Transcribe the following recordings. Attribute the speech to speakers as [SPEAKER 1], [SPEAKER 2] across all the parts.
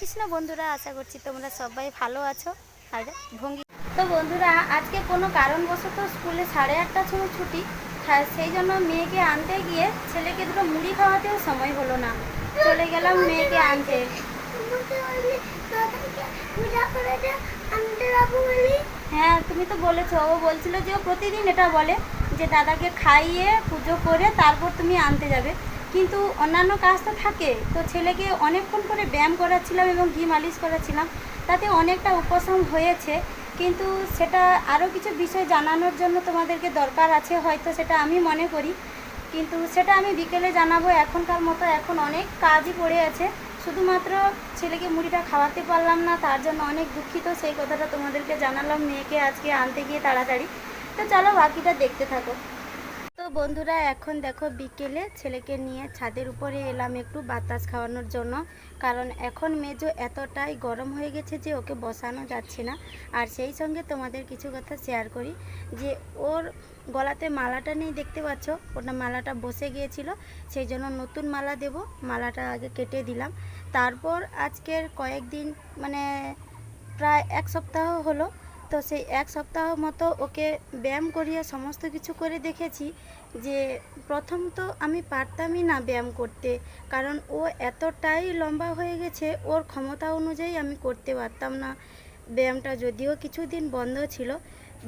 [SPEAKER 1] কৃষ্ণ বন্ধুরা, আশা করছি তোমরা সবাই ভালো আছো। আর ভঙ্গি তো বন্ধুরা, আজকে কোনো কারণবশত স্কুলে সাড়ে আটটার সময় ছুটি সেই জন্য মেয়েকে আনতে গিয়ে ছেলেকে দুটো মুড়ি খাওয়াতেও সময় হলো না। চলে গেলাম মেয়েকে আনতে। হ্যাঁ তুমি তো বলেছ, ও বলছিল যে ও প্রতিদিন এটা বলে, যে দাদাকে খাইয়ে পুজো করে তারপর তুমি আনতে যাবে। কিন্তু অন্যান্য কাজ তো থাকে। তো ছেলেকে অনেকক্ষণ করে ব্যায়াম করাচ্ছিলাম এবং ঘি মালিশ করাচ্ছিলাম। তাতে অনেকটা উপশম হয়েছে। কিন্তু সেটা আরও কিছু বিষয় জানানোর জন্য তোমাদেরকে দরকার আছে, হয়তো সেটা আমি মনে করি। কিন্তু সেটা আমি বিকেলে জানাব। এখনকার মতো এখন অনেক কাজই পড়ে আছে। শুধুমাত্র ছেলেকে মুড়িটা খাওয়াতে পারলাম না, তার জন্য অনেক দুঃখিত। সেই কথাটা তোমাদেরকে জানালাম, মেয়েকে আজকে আনতে গিয়ে তাড়াতাড়ি। তো চলো বাকিটা দেখতে থাকো। বন্ধুরা, এখন দেখো বিকেলে ছেলেকে নিয়ে ছাদের উপরে এলাম একটু বাতাস খাওয়ানোর জন্য। কারণ এখন মেজো এতটাই গরম হয়ে গেছে যে ওকে বসানো যাচ্ছে না। আর সেই সঙ্গে তোমাদের কিছু কথা শেয়ার করি, যে ওর গলাতে মালাটা নেই দেখতে পাচ্ছ? ওটা মালাটা বসে গিয়েছিল, সেই জন্য নতুন মালা দেব। মালাটা আগে কেটে দিলাম। তারপর আজকের কয়েকদিন মানে প্রায় এক সপ্তাহ হলো তো সেই এক সপ্তাহ মতো ওকে ব্যায়াম করিয়ে সমস্ত কিছু করে দেখেছি যে প্রথম তো আমি পারতামই না ব্যায়াম করতে, কারণ ও এতটাই লম্বা হয়ে গেছে, ওর ক্ষমতা অনুযায়ী আমি করতে পারতাম না। ব্যায়ামটা যদিও কিছুদিন বন্ধ ছিল,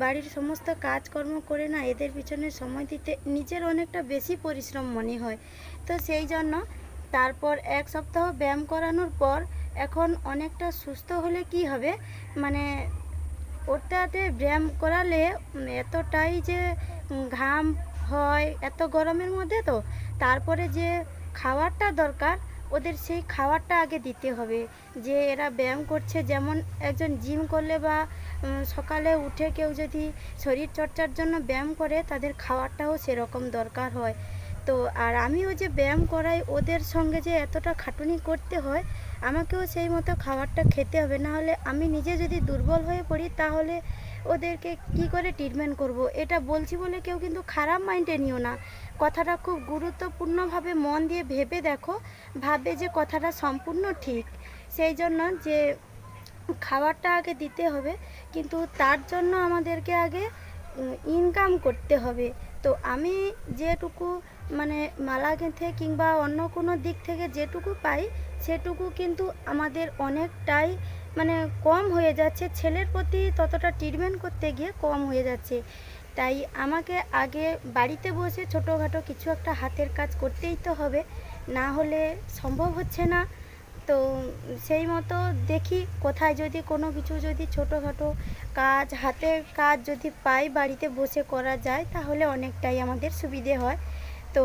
[SPEAKER 1] বাড়ির সমস্ত কাজকর্ম করে না এদের পিছনে সময় দিতে নিজের অনেকটা বেশি পরিশ্রম মনে হয়। তো সেই জন্য তারপর এক সপ্তাহ ব্যায়াম করানোর পর এখন অনেকটা সুস্থ হলে কি হবে? মানে ওতে হাতে ব্যায়াম করালে এতটাই যে ঘাম হয়, এত গরমের মধ্যে তো, তারপরে যে খাবারটা দরকার, ওদের সেই খাবারটা আগে দিতে হবে। যে এরা ব্যায়াম করছে, যেমন একজন জিম করলে বা সকালে উঠে কেউ যদি শরীর চর্চার জন্য ব্যায়াম করে, তাদের খাবারটাও সেরকম দরকার হয়। তো, আর আমিও যে ব্যায়াম করাই, ওদের সঙ্গে যে এতটা খাটুনি করতে হয় আমাকেও সেই মতো খাবারটা খেতে হবে। না হলে আমি নিজে যদি দুর্বল হয়ে পড়ি, তাহলে ওদেরকে কি করে ট্রিটমেন্ট করব? এটা বলছি বলে কেউ কিন্তু খারাপ মাইন্ডে নিও না। কথাটা খুব গুরুত্বপূর্ণভাবে মন দিয়ে ভেবে দেখো, ভাবে যে কথাটা সম্পূর্ণ ঠিক। সেই জন্য যে খাবারটা আগে দিতে হবে, কিন্তু তার জন্য আমাদেরকে আগে ইনকাম করতে হবে। তো আমি যেটুকু মানে মালা গেঁথে কিংবা অন্য কোনো দিক থেকে যেটুকু পাই, সেটুকু কিন্তু আমাদের অনেকটাই মানে কম হয়ে যাচ্ছে। ছেলের প্রতি ততটা ট্রিটমেন্ট করতে গিয়ে কম হয়ে যাচ্ছে। তাই আমাকে আগে বাড়িতে বসে ছোটোখাটো কিছু একটা হাতের কাজ করতেই তো হবে। না হলে সম্ভব হচ্ছে না। তো সেই মতো দেখি কোথায় যদি কোনো কিছু যদি ছোটোখাটো কাজ, হাতের কাজ যদি পাই বাড়িতে বসে করা যায়, তাহলে অনেকটাই আমাদের সুবিধে হয়। তো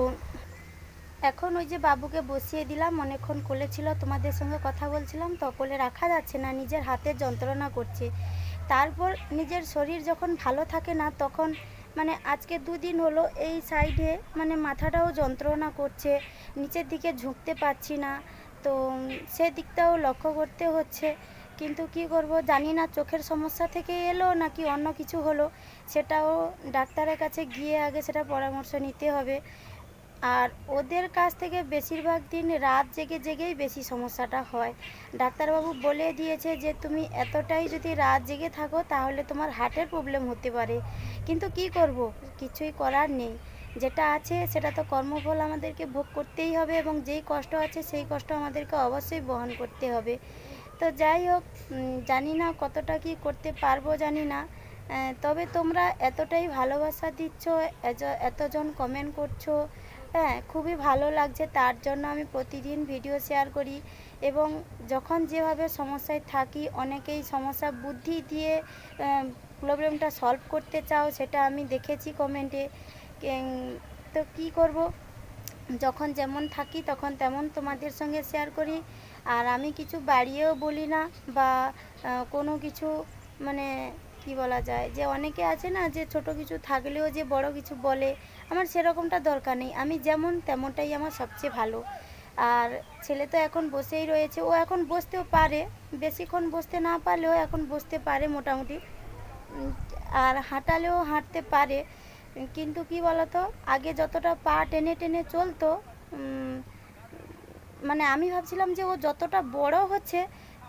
[SPEAKER 1] এখন ওই যে বাবুকে বসিয়ে দিলাম, অনেকক্ষণ কোলে ছিল, তোমাদের সঙ্গে কথা বলছিলাম, তো কোলে রাখা যাচ্ছে না, নিজের হাতের যন্ত্রণা করছে। তারপর নিজের শরীর যখন ভালো থাকে না, তখন মানে আজকে দুদিন হলো এই সাইডে মানে মাথাটাও যন্ত্রণা করছে, নিচের দিকে ঝুঁকতে পারছি না। তো উম, সেই দিকটাও লক্ষ্য করতে হচ্ছে। কিন্তু কি করব জানি না চোখের সমস্যা থেকে এলো নাকি অন্য কিছু হলো সেটাও ডাক্তারের কাছে গিয়ে আগে সেটা পরামর্শ নিতে হবে। আর ওদের কাছ থেকে বেশিরভাগ দিন রাত জেগে জেগেই বেশি সমস্যাটা হয়। ডাক্তারবাবু বলে দিয়েছে যে তুমি এতটাই যদি রাত জেগে থাকো তাহলে তোমার হার্টের প্রবলেম হতে পারে। কিন্তু কি করব? কিছুই করার নেই। যেটা আছে সেটা তো কর্মফল আমাদেরকে ভোগ করতেই হবে এবং যেই কষ্ট আছে সেই কষ্ট আমাদেরকে অবশ্যই বহন করতে হবে। তো যাই হোক জানি না কতটা কি করতে পারব জানি না। তবে তোমরা এতটাই ভালোবাসা দিচ্ছ এতজন কমেন্ট করছ হ্যাঁ খুবই ভালো লাগছে। তার জন্য আমি প্রতিদিন ভিডিও শেয়ার করি এবং যখন যেভাবে সমস্যায় থাকি, অনেকেই সমস্যা বুদ্ধি দিয়ে প্রবলেমটা সলভ করতে চাও, সেটা আমি দেখেছি কমেন্টে তো কি করব? যখন যেমন থাকি তখন তেমন তোমাদের সঙ্গে শেয়ার করি। আর আমি কিছু বাড়িয়েও বলি না বা কোনো কিছু মানে কি বলা যায়? যে অনেকে আছে না যে ছোট কিছু থাকলেও যে বড় কিছু বলে, আমার সেরকমটা দরকার নেই। আমি যেমন তেমনটাই আমার সবচেয়ে ভালো। আর ছেলে তো এখন বসেই রয়েছে। ও এখন বসতেও পারে। বেশিক্ষণ বসতে না পারলেও এখন বসতে পারে মোটামুটি। আর হাঁটালেও হাঁটতে পারে। কিন্তু কি বলতো, আগে যতটা পা টেনে টেনে চলতো মানে আমি ভাবছিলাম যে ও যতটা বড় হচ্ছে,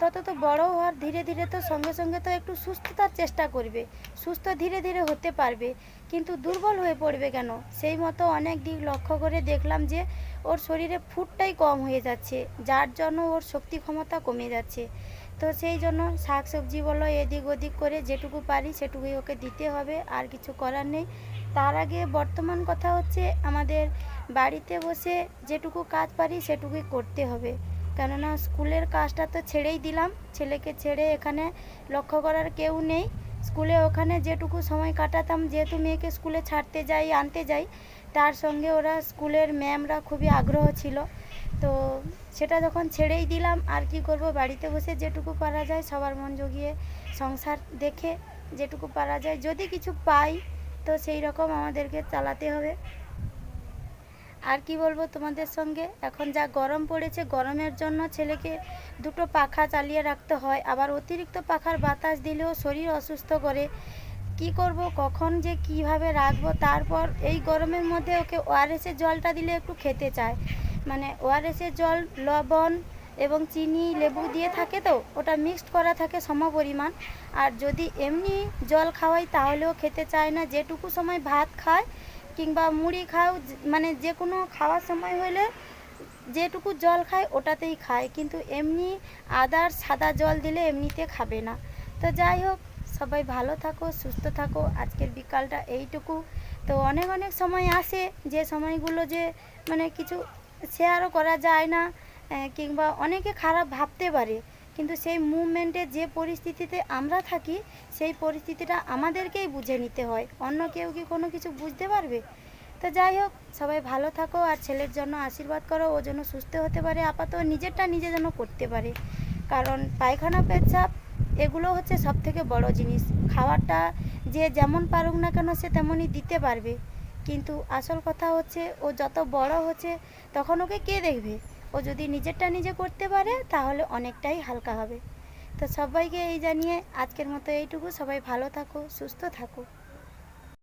[SPEAKER 1] তত তো বড় হওয়ার ধীরে ধীরে তো সঙ্গে সঙ্গে তো একটু সুস্থতার চেষ্টা করবে, সুস্থ ধীরে ধীরে হতে পারবে, কিন্তু দুর্বল হয়ে পড়বে কেন? সেই মতো অনেক দিক লক্ষ্য করে দেখলাম যে ওর শরীরে ফুটটাই কম হয়ে যাচ্ছে, যার জন্য ওর শক্তি ক্ষমতা কমে যাচ্ছে। তো সেই জন্য শাক সবজি বলো, এদিক ওদিক করে যেটুকু পারি সেটুকুই ওকে দিতে হবে, আর কিছু করার নেই। তার আগে বর্তমান কথা হচ্ছে আমাদের বাড়িতে বসে যেটুকু কাজ পারি সেটুকুই করতে হবে। কেননা স্কুলের কাজটা তো ছেড়েই দিলাম, ছেলেকে ছেড়ে এখানে লক্ষ্য করার কেউ নেই। স্কুলে ওখানে যেটুকু সময় কাটাতাম, যেহেতু মেয়েকে স্কুলে ছাড়তে যাই, আনতে যাই, তার সঙ্গে ওরা স্কুলের ম্যামরা খুবই আগ্রহ ছিল। তো সেটা যখন ছেড়েই দিলাম, আর কি করব? বাড়িতে বসে যেটুকু পারা যায়, সবার মন জগিয়ে সংসার দেখে যেটুকু পারা যায়। যদি কিছু পাই, তো সেই রকম আমাদেরকে চালাতে হবে। আর কি বলব তোমাদের সঙ্গে? এখন যা গরম পড়েছে, গরমের জন্য ছেলেকে দুটো পাখা চালিয়ে রাখতে হয়। আবার অতিরিক্ত পাখার বাতাস দিলেও শরীর অসুস্থ করে। কি করব? কখন যে কীভাবে রাখব? তারপর এই গরমের মধ্যে ওকে ওআরএসের জলটা দিলে একটু খেতে চায়। মানে ওআরএসের জল, লবণ এবং চিনি, লেবু দিয়ে থাকে তো, ওটা মিক্সড করা থাকে সম পরিমাণ। আর যদি এমনি জল খাওয়াই তাহলেও খেতে চায় না, যেটুকু সময় ভাত খায় কিংবা মুড়ি খাও মানে যে কোনো খাওয়ার সময় হলে যেটুকু জল খায় ওটাতেই খায়। কিন্তু এমনি আদার সাদা জল দিলে এমনিতে খাবে না। তো যাই হোক, সবাই ভালো থাকো, সুস্থ থাকো। আজকের বিকালটা এইটুকু। তো অনেক অনেক সময় আসে, যে সময়গুলো যে মানে কিছু শেয়ারও করা যায় না কিংবা অনেকে খারাপ ভাবতে পারে। কিন্তু সেই মুভমেন্টে যে পরিস্থিতিতে আমরা থাকি, সেই পরিস্থিতিটা আমাদেরকেই বুঝে নিতে হয়। অন্য কেউ কি কোনো কিছু বুঝতে পারবে? তো যাই হোক, সবাই ভালো থাকো আর ছেলের জন্য আশীর্বাদ করো, ও যেন সুস্থ হতে পারে, আপাতত নিজেরটা নিজে যেন করতে পারে। কারণ পায়খানা পেচ্ছাপ এগুলো হচ্ছে সব থেকে বড় জিনিস। খাবারটা যে যেমন পারুক না কেন, সে তেমনই দিতে পারবে। কিন্তু আসল কথা হচ্ছে, ও যত বড় হচ্ছে তখন ওকে কে দেখবে? ও যদি নিজেরটা নিজে করতে পারে, তাহলে অনেকটাই হালকা হবে। তো সবাইকে এই জানিয়ে আজকের মতো এইটুকু। সবাই ভালো থাকো, সুস্থ থাকো।